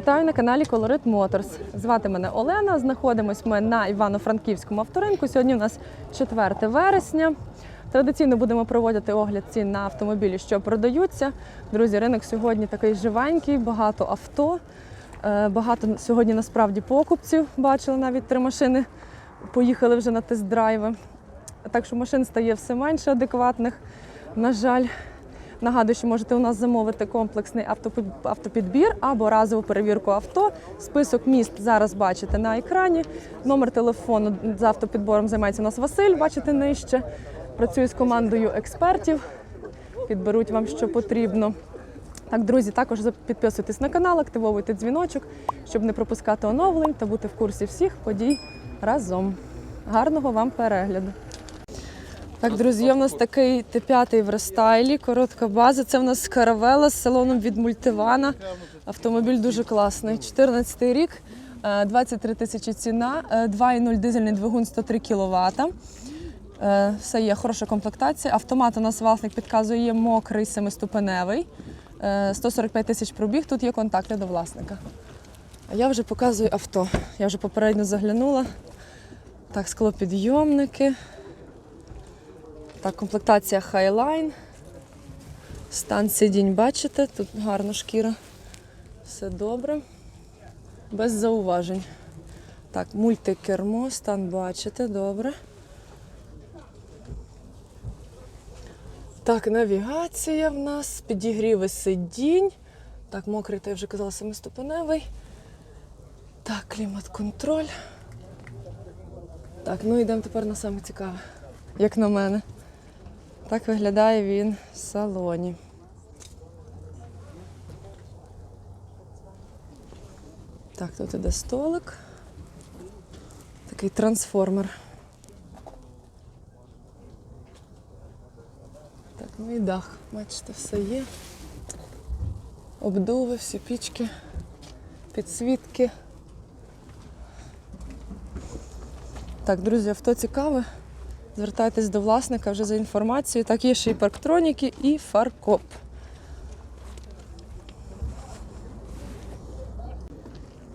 Вітаю на каналі Colorit Motors. Звати мене Олена. Знаходимось ми на Івано-Франківському авторинку. Сьогодні у нас 4 вересня. Традиційно будемо проводити огляд цін на автомобілі, що продаються. Друзі, ринок сьогодні такий живенький, багато авто. Е, Багато сьогодні насправді покупців. Бачили навіть три машини. Поїхали вже на тест-драйви. Так що машин стає все менше адекватних. На жаль, Нагадую, що можете у нас замовити комплексний автопідбір або разову перевірку авто. Список міст зараз бачите на екрані. Номер телефону з автопідбором займається у нас Василь, бачите нижче. Працюю з командою експертів, підберуть вам, що потрібно. Так, друзі, також підписуйтесь на канал, активовуйте дзвіночок, щоб не пропускати оновлень та бути в курсі всіх подій разом. Гарного вам перегляду! Так, друзі, в нас такий Т5 в рестайлі, коротка база. Це в нас каравела з салоном від мультивана. Автомобіль дуже класний. 14 й рік, е, 23 тисячі ціна, е, 2,0 дизельний двигун 103 кВт. Е, Все є хороша комплектація. Автомат у нас власник підказує є мокрий семиступеневий. Е, 145 тисяч пробіг. Тут є контакти до власника. А я вже показую авто. Я вже попередньо заглянула. Так, склопідйомники. Так, комплектація Highline. Стан сидінь бачите, тут гарна шкіра. Все добре. Без зауважень. Так, мультикермо, стан бачите, добре. Так, навігація в нас, підігріви сидінь. Так, мокрий, то я вже казала, семиступеневий. Так, клімат-контроль. Так, ну йдемо тепер на саме цікаве, як на мене. Так виглядає він в салоні. Так, тут іде столик. Такий трансформер. Так, ну і дах. Бачите, все є. Обдуви, всі пічки, підсвітки. Так, друзі, авто цікаве. Звертайтесь до власника вже за інформацією. Так, є ще і парктроніки, і фаркоп.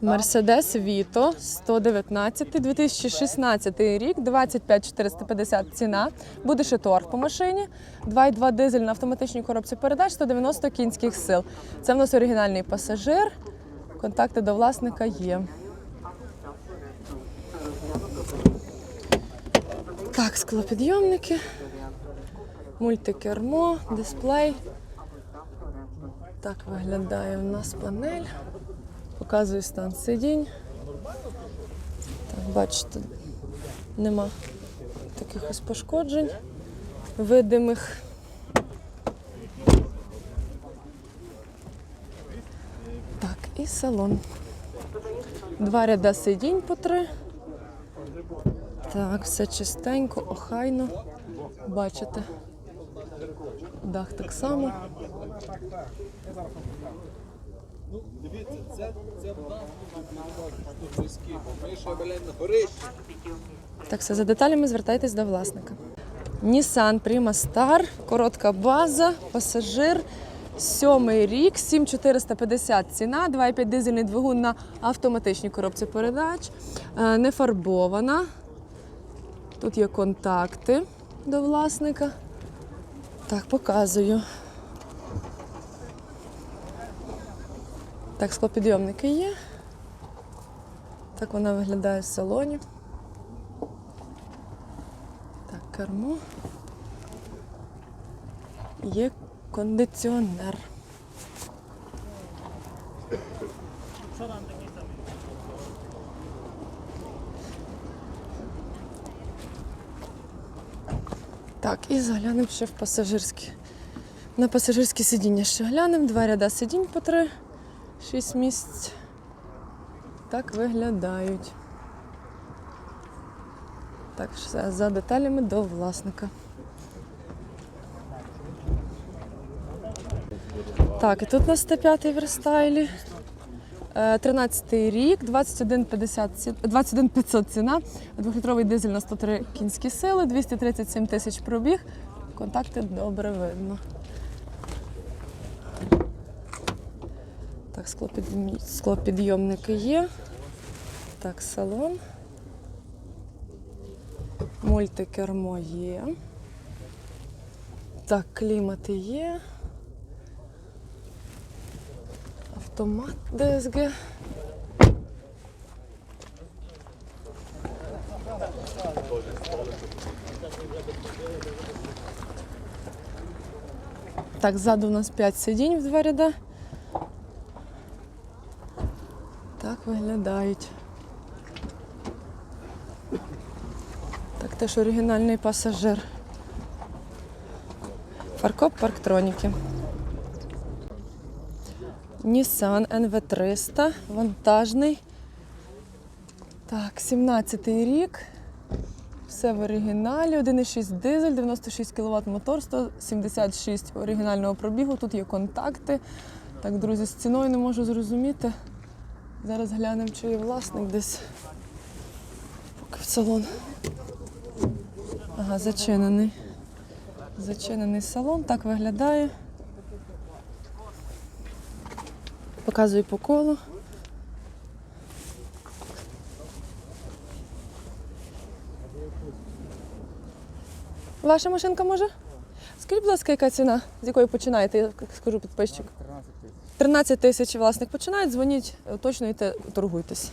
Мерседес Віто 119, 2016 рік, 25 450 ціна. Буде ще торг по машині. 2,2 дизель на автоматичній коробці передач, 190 кінських сил. Це в нас оригінальний пасажир. Контакти до власника є. Так, склопідйомники, мультикермо, дисплей. Так виглядає у нас панель. Показую стан сидінь. Так, бачите, нема таких ось пошкоджень видимих. Так, і салон. Два ряда сидінь по три. Так, все чистенько, охайно. Бачите. Дах так само. Дивіться, це, це горищі. Так, все, за деталями звертайтесь до власника. Nissan Prima Star, коротка база, пасажир, сьомий рік, 7450 ціна, 2,5 дизельний двигун на автоматичній коробці передач, е, не фарбована. Тут є контакти до власника. Так, показую. Так, склопідйомники є. Так вона виглядає в салоні. Так, кермо. Є кондиціонер. Так, і заглянемо ще в пасажирські. На пасажирське сидіння ще глянемо. Два ряда сидінь по три, шість місць. Так виглядають. Так, все за деталями до власника. Так, і тут у нас 105 в рестайлі. 13 рік, 21,50 ці- 21,500 ціна, двохлітровий дизель на 103 кінські сили, 237 тисяч пробіг. Контакти добре видно. Так, склопідйомники є. Так, салон. Мультикермо є. Так, клімати є. Автомат ДСГ. Так, ззаду у нас 5 сидінь в два ряда. Так виглядають. Так, теж оригінальний пасажир. Фаркоп парктроніки. Nissan NV300, вантажний. Так, 17-й рік. Все в оригіналі. 1,6 дизель, 96 кВт мотор, 176 оригінального пробігу. Тут є контакти. Так, друзі, з ціною не можу зрозуміти. Зараз глянемо, чи є власник десь. Поки в салон. Ага, зачинений. Зачинений салон, так виглядає. Показую по колу. Ваша машинка може? Скажіть, будь ласка, яка ціна, з якої починаєте, я скажу підписчик. 13 тисяч власник починає, дзвоніть, уточнюйте, торгуйтесь.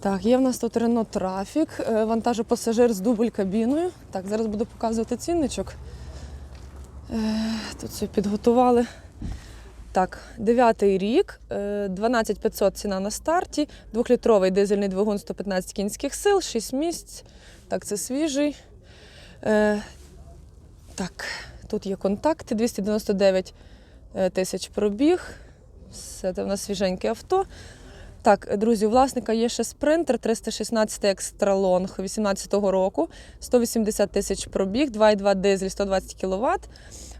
Так, є в нас тут Renault е, вантажопасажир з дубль кабіною. Так, зараз буду показувати цінничок. Е, Тут все підготували. Так, дев'ятий рік, е, 12 500 ціна на старті, двохлітровий дизельний двигун 115 кінських сил, 6 місць. Так, це свіжий. Е, Так, тут є контакти, 299 е, тисяч пробіг. Все це в нас свіженьке авто. Так, друзі, у власника є ще спринтер 316 екстралонг 18-го року, 180 тисяч пробіг, 2,2 дизель, 120 кВт.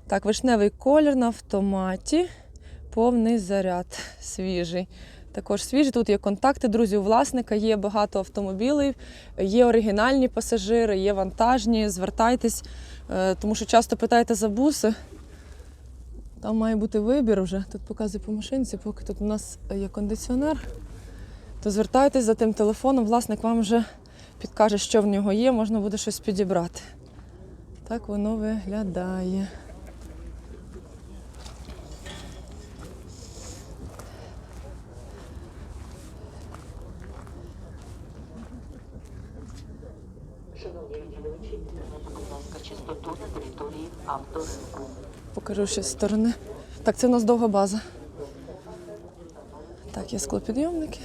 Так, вишневий колір на автоматі, повний заряд свіжий. Також свіжий. Тут є контакти, друзі, у власника є багато автомобілів, є оригінальні пасажири, є вантажні. Звертайтесь, е, тому що часто питаєте за буси. Там має бути вибір вже. Тут показую по машинці, поки тут у нас є кондиціонер. То звертайтесь за тим телефоном, власник вам вже підкаже, що в нього є, можна буде щось підібрати. Так воно виглядає. Шановні відвідувачі, будь ласка, чистоту на території авторинку. Покажу ще з сторони. Так, це у нас довга база. Так, є склопідйомники.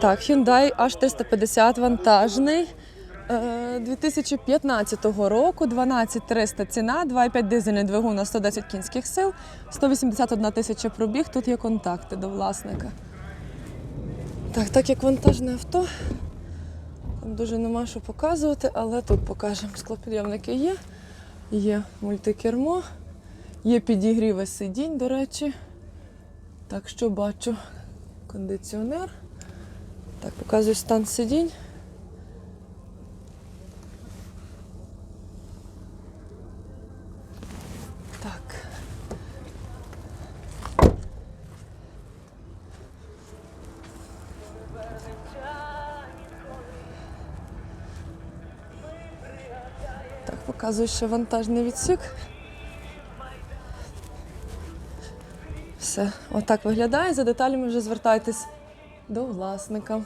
Так, Hyundai H350 вантажний. Е, 2015 року 12300 ціна, 2,5 дизельний двигун на 110 кінських сил, 181 тисяча пробіг. Тут є контакти до власника. Так, так як вантажне авто, там дуже нема що показувати, але тут покажемо. Склопідйомники є, є мультикермо, є підігріве сидінь, до речі. Так що бачу кондиціонер. Так, показую стан сидінь. Так. Так, показую ще вантажний відсік. Все, отак виглядає. За деталями вже звертайтесь до власника.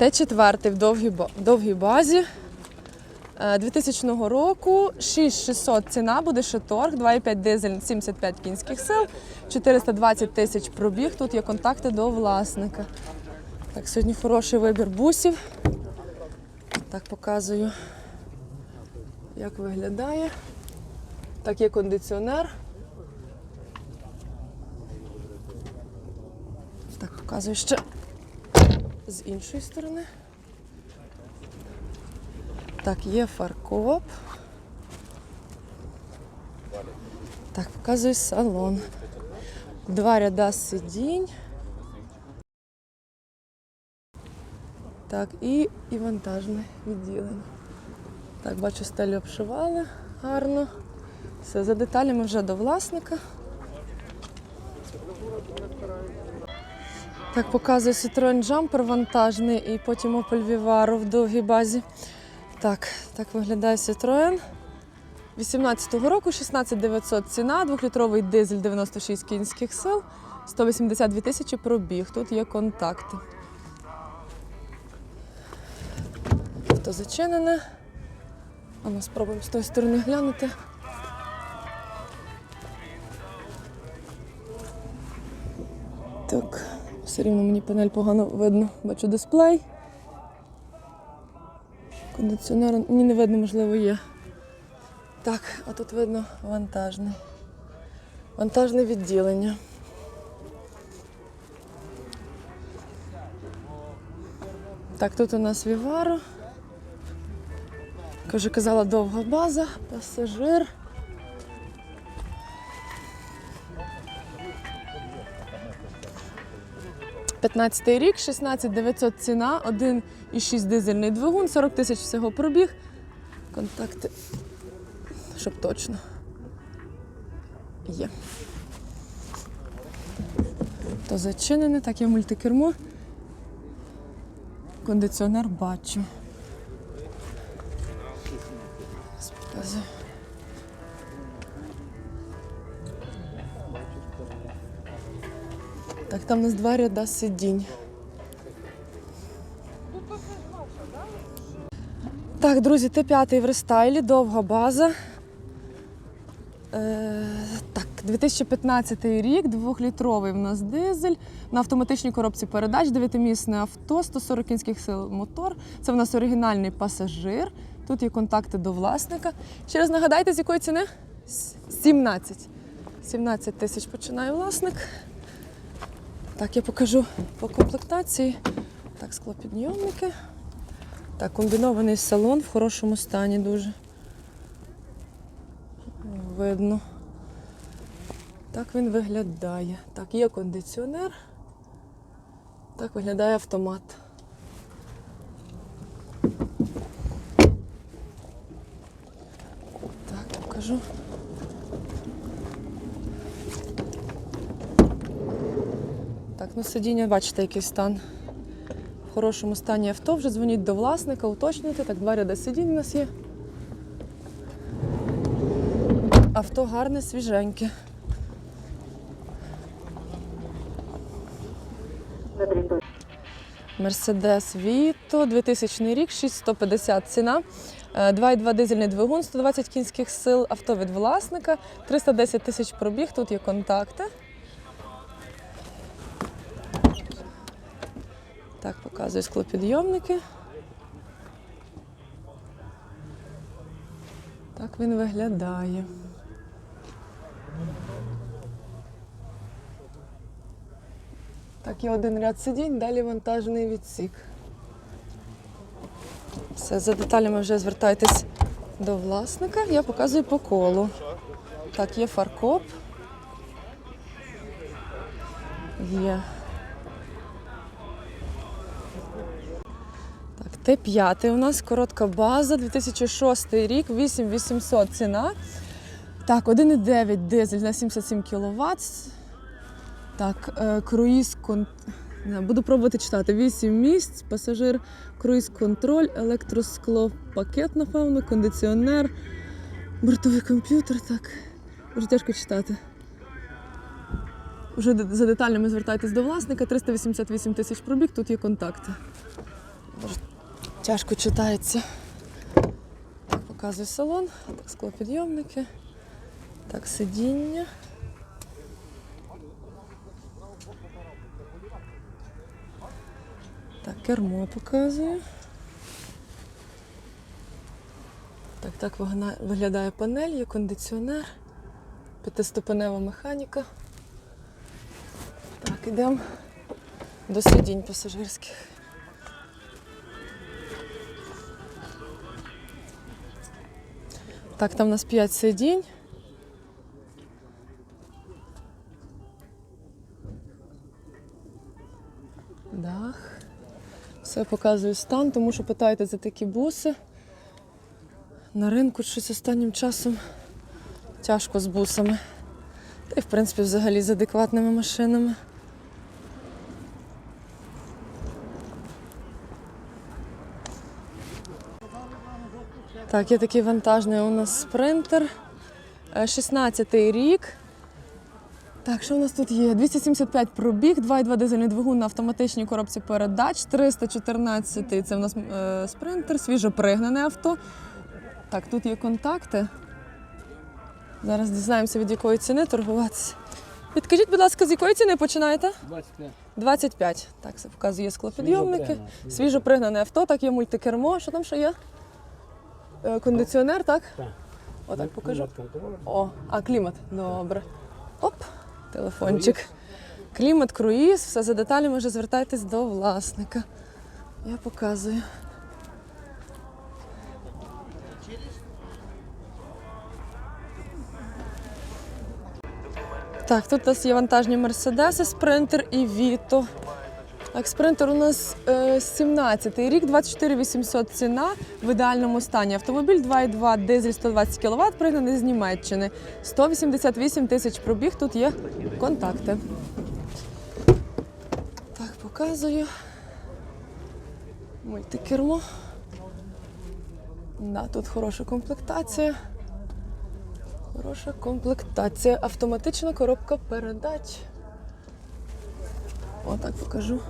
Т4 в довгій, довгій базі. Е, 2000 року 6600 ціна буде ще торг, 2,5 дизель, 75 кінських сил, 420 тисяч пробіг. Тут є контакти до власника. Так, сьогодні хороший вибір бусів. Так показую, як виглядає. Так, є кондиціонер. Так, показую ще з іншої сторони. Так, є фаркоп. Так, показую салон. Два ряда сидінь. Так, і, і вантажне відділення. Так, бачу, стелі обшивали гарно. Все, за деталями вже до власника. Так, показує Citroen Jumper вантажний і потім Opel Vivaro в довгій базі. Так, так виглядає Citroen. 18-го року 16900 ціна, 2-літровий дизель 96 кінських сил, 182 тисячі пробіг. Тут є контакти. Авто зачинене. А ми спробуємо з тої сторони глянути. Так, все рівно мені панель погано видно. Бачу дисплей. Кондиціонер мені не видно, можливо, є. Так, а тут видно вантажний. Вантажне відділення. Так, тут у нас Віваро. Вже казала, довга база, пасажир. П'ятнадцятий рік, 16 900 ціна, 1,6 дизельний двигун, 40 тисяч всього пробіг. Контакти, щоб точно. Є. То зачинене, так є мультикермо. Кондиціонер бачу. Зараз. Так, там у нас два ряда сидінь. Так, друзі, Т5 в рестайлі, довга база. Е, так, 2015 рік, двохлітровий в нас дизель. На автоматичній коробці передач, 9-місне авто, 140 кінських сил мотор. Це в нас оригінальний пасажир. Тут є контакти до власника. Ще раз нагадайте, з якої ціни? 17. 17 тисяч починає власник. Так, я покажу по комплектації. Так, склопідйомники. Так, комбінований салон в хорошому стані дуже. Видно. Так він виглядає. Так, є кондиціонер. Так виглядає автомат. Так, покажу. Так, ну сидіння, бачите, який стан. В хорошому стані авто. Вже дзвоніть до власника, уточнюйте. Так, два ряди сидінь у нас є. Авто гарне, свіженьке. На території Мерседес Віто, 2000 рік, 6150 ціна. Е, 2,2 дизельний двигун, 120 кінських сил, авто від власника, 310 тисяч пробіг, тут є контакти. Так, показую склопідйомники. Так він виглядає. Є один ряд сидінь, далі вантажний відсік. Все, за деталями вже звертайтесь до власника. Я показую по колу. Так, є фаркоп. Є. Так, Т5 у нас коротка база, 2006 рік, 8800 ціна. Так, 1,9 дизель на 77 кВт. Так, е, круїз кон... Буду пробувати читати. 8 місць, пасажир, круїз контроль, електроскло, пакет, напевно, кондиціонер, бортовий комп'ютер. Так. Дуже тяжко читати. Вже за деталями звертайтесь до власника. 388 тисяч пробіг, тут є контакти. Тяжко читається. Показую салон, так, склопідйомники, так, сидіння. Так, кермо показую. Так, так виглядає панель, є кондиціонер, п'ятиступенева механіка. Так, ідемо до сидінь пасажирських. Так, там у нас 5 сидінь. Показую стан, тому що питаєте за такі буси. На ринку щось останнім часом тяжко з бусами. Та й, в принципі, взагалі з адекватними машинами. Так, є такий вантажний у нас спринтер. 16-й рік. Так, що у нас тут є? 275 пробіг, 2,2 дизельний двигун на автоматичній коробці передач, 314 це у нас е, спринтер, свіжопригнане авто. Так, тут є контакти. Зараз дізнаємося, від якої ціни торгуватися. Підкажіть, будь ласка, з якої ціни починаєте? 25. 25. Так, це показує склопідйомники. Свіжопригнане авто, так є мультикермо. Що там ще є? Е, Кондиціонер, так? Так. Отак покажу. О, а клімат. Добре. Оп, телефончик. Клімат, круїз, все за деталями вже звертайтесь до власника. Я показую. Так, тут у нас є вантажні мерседеси, спринтер і Віто. Так, спринтер у нас е, 17-й рік, 24 800 ціна в ідеальному стані. Автомобіль 2,2 дизель 120 кВт, пригнаний з Німеччини. 188 тисяч пробіг, тут є контакти. Так, показую. Мультикермо. Да, тут хороша комплектація. Хороша комплектація. Автоматична коробка передач. Отак покажу.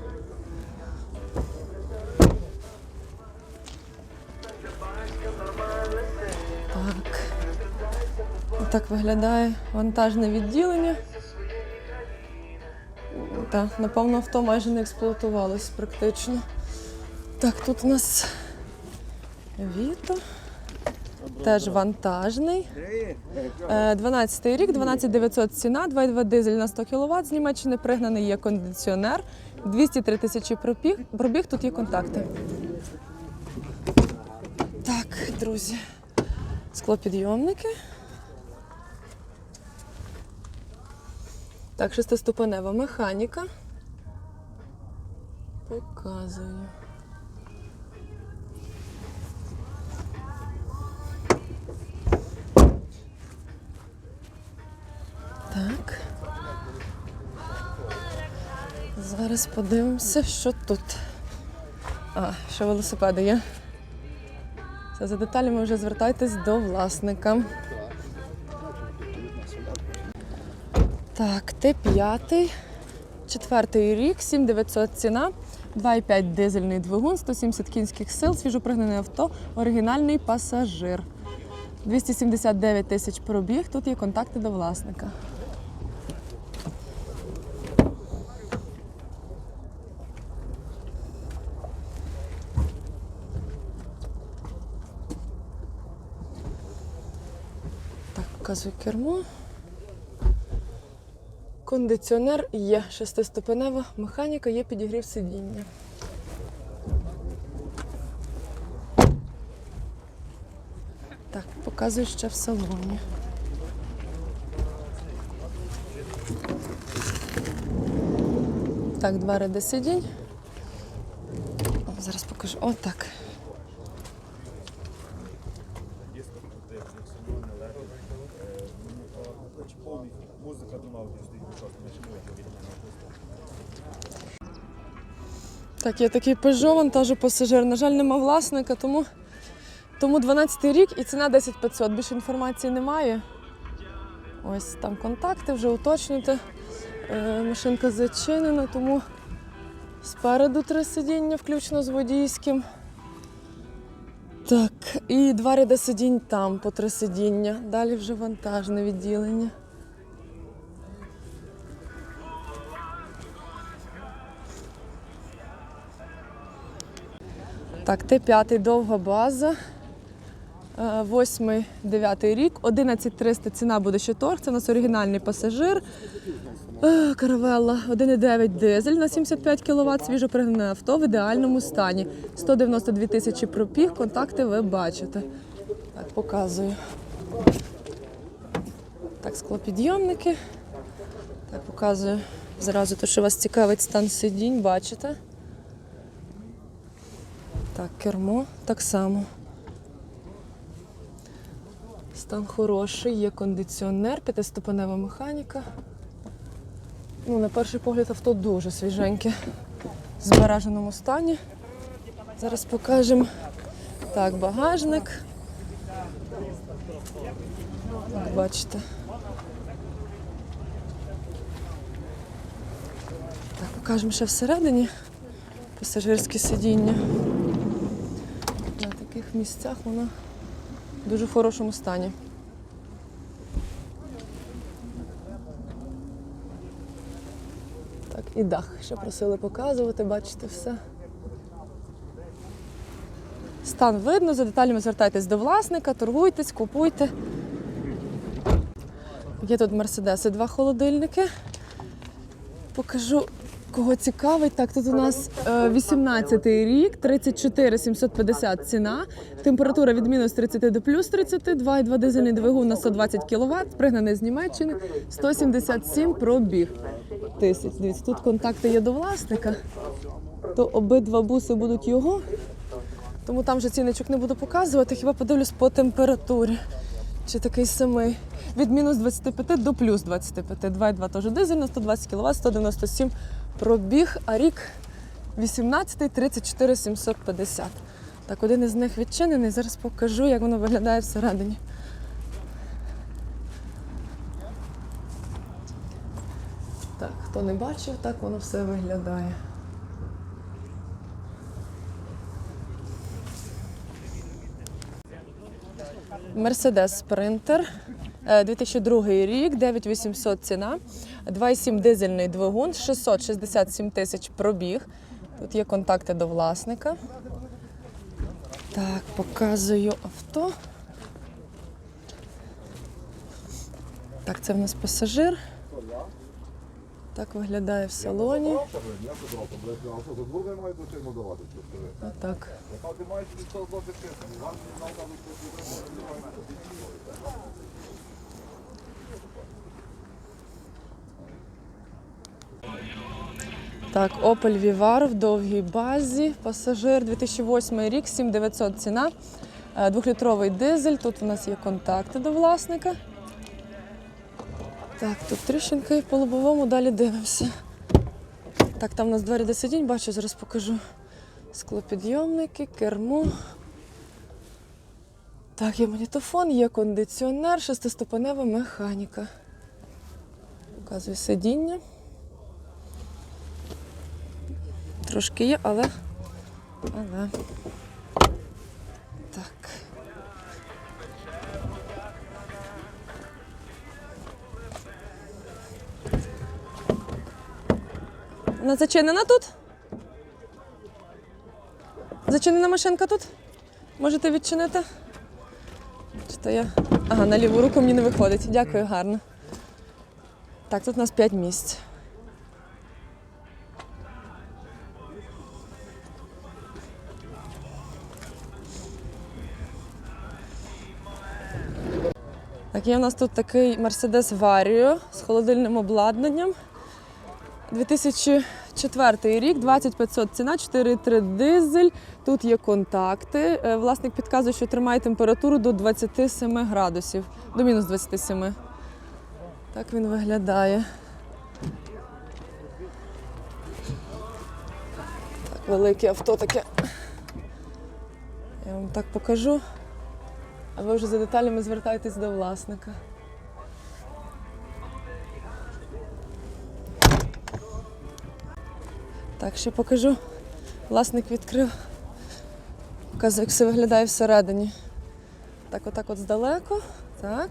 Отак виглядає вантажне відділення. Так, напевно, авто майже не експлуатувалось практично. Так, тут у нас Віто. Теж вантажний. Е, 12 рік, 12900 ціна, 2,2 дизель на 100 кВт. З Німеччини пригнаний є кондиціонер. 203 тисячі пробіг. Пробіг тут є контакти. Так, друзі. Склопідйомники. Так, шестиступенева механіка. Показую. Так. Зараз подивимося, що тут. А, що велосипеди є. Це за деталями вже звертайтесь до власника. Так, Т5, четвертий рік, 7900 ціна, 2,5 дизельний двигун, 170 кінських сил, свіжопригнане авто, оригінальний пасажир. 279 тисяч пробіг, тут є контакти до власника. Так, показую кермо. Кондиціонер є шестиступенева, механіка є підігрів сидіння. Так, показую ще в салоні. Так, два ряди сидінь. О, зараз покажу. О, так. Є такий Peugeot, вантажу пасажир. На жаль, нема власника, тому, тому 12 рік і ціна 10 500. Більше інформації немає. Ось там контакти, вже уточнюйте. Е, машинка зачинена, тому спереду три сидіння, включно з водійським. Так, і два ряди сидінь там по три сидіння. Далі вже вантажне відділення. Так, Т5 довга база. Е, Восьмий, дев'ятий рік, 11300 ціна буде ще торг. Це у нас оригінальний пасажир. Е, Каравелла 1,9 дизель на 75 кВт, свіжо пригнане авто в ідеальному стані. 192 тисячі пробіг, контакти ви бачите. Так, показую. Так, склопідйомники. Так, показую. Зразу те, що вас цікавить стан сидінь, бачите. Так, кермо так само. Стан хороший, є кондиціонер, п'ятиступенева механіка. Ну, на перший погляд авто дуже свіженьке, в збереженому стані. Зараз покажемо. Так, багажник. Як бачите. Так, покажемо ще всередині пасажирське сидіння. Місцях воно в дуже хорошому стані. Так, і дах ще просили показувати, бачите все. Стан видно, за деталями звертайтесь до власника, торгуйтесь, купуйте. Є тут мерседеси, два холодильники. Покажу, кого цікавить. Так, тут у нас 18-й рік, 34 750 ціна. Температура від мінус 30 до плюс 30, 2,2 дизельний двигун на 120 кВт, пригнаний з Німеччини, 177 пробіг тисяч. Дивіться, тут контакти є до власника, то обидва буси будуть його. Тому там вже цінничок не буду показувати, хіба подивлюсь по температурі. Чи такий самий. Від мінус 25 до плюс 25. 2,2 теж дизель на 120 кВт, 197 пробіг, а рік 18 34 750. Так, один із них відчинений. Зараз покажу, як воно виглядає всередині. Так, хто не бачив, так воно все виглядає. Мерседес Спринтер. 2002 рік, 9800 ціна, 2,7 дизельний двигун, 667 тисяч пробіг. Тут є контакти до власника. Так, показую авто. Так, це в нас пасажир. Так виглядає в салоні. Отак. Так, Opel Vivaro в довгій базі. Пасажир 2008 рік, 7900 ціна. Е, Двохлітровий дизель. Тут у нас є контакти до власника. Так, тут тріщинка по лобовому далі дивимося. Так, там у нас двері до сидінь, бачу, зараз покажу. Склопідйомники, кермо. Так, є магнітофон, є кондиціонер, шестиступенева механіка. Показую сидіння. Трошки є, але. Але. Так. Вона зачинена тут? Зачинена машинка тут? Можете відчинити? Чи то я. Ага, на ліву руку мені не виходить. Дякую, гарно. Так, тут у нас 5 місць. Так, є у нас тут такий Mercedes Vario з холодильним обладнанням. 2004 рік, 2500 ціна, 4,3 дизель. Тут є контакти. Е, Власник підказує, що тримає температуру до 27 градусів, до мінус 27. Так він виглядає. Так, велике авто таке. Я вам так покажу. А ви вже за деталями звертайтесь до власника. Так, ще покажу. Власник відкрив. Показує, як все виглядає всередині. Так, отак от здалеку. Так.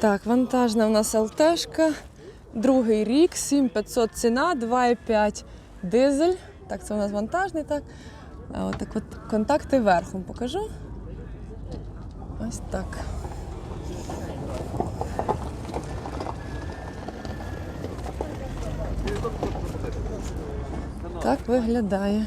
Так, вантажна у нас ЛТшка. Другий рік, 7500 ціна, 2,5 дизель. Так, це у нас вантажний, так. От от контакти верхом покажу. Ось так. Так виглядає.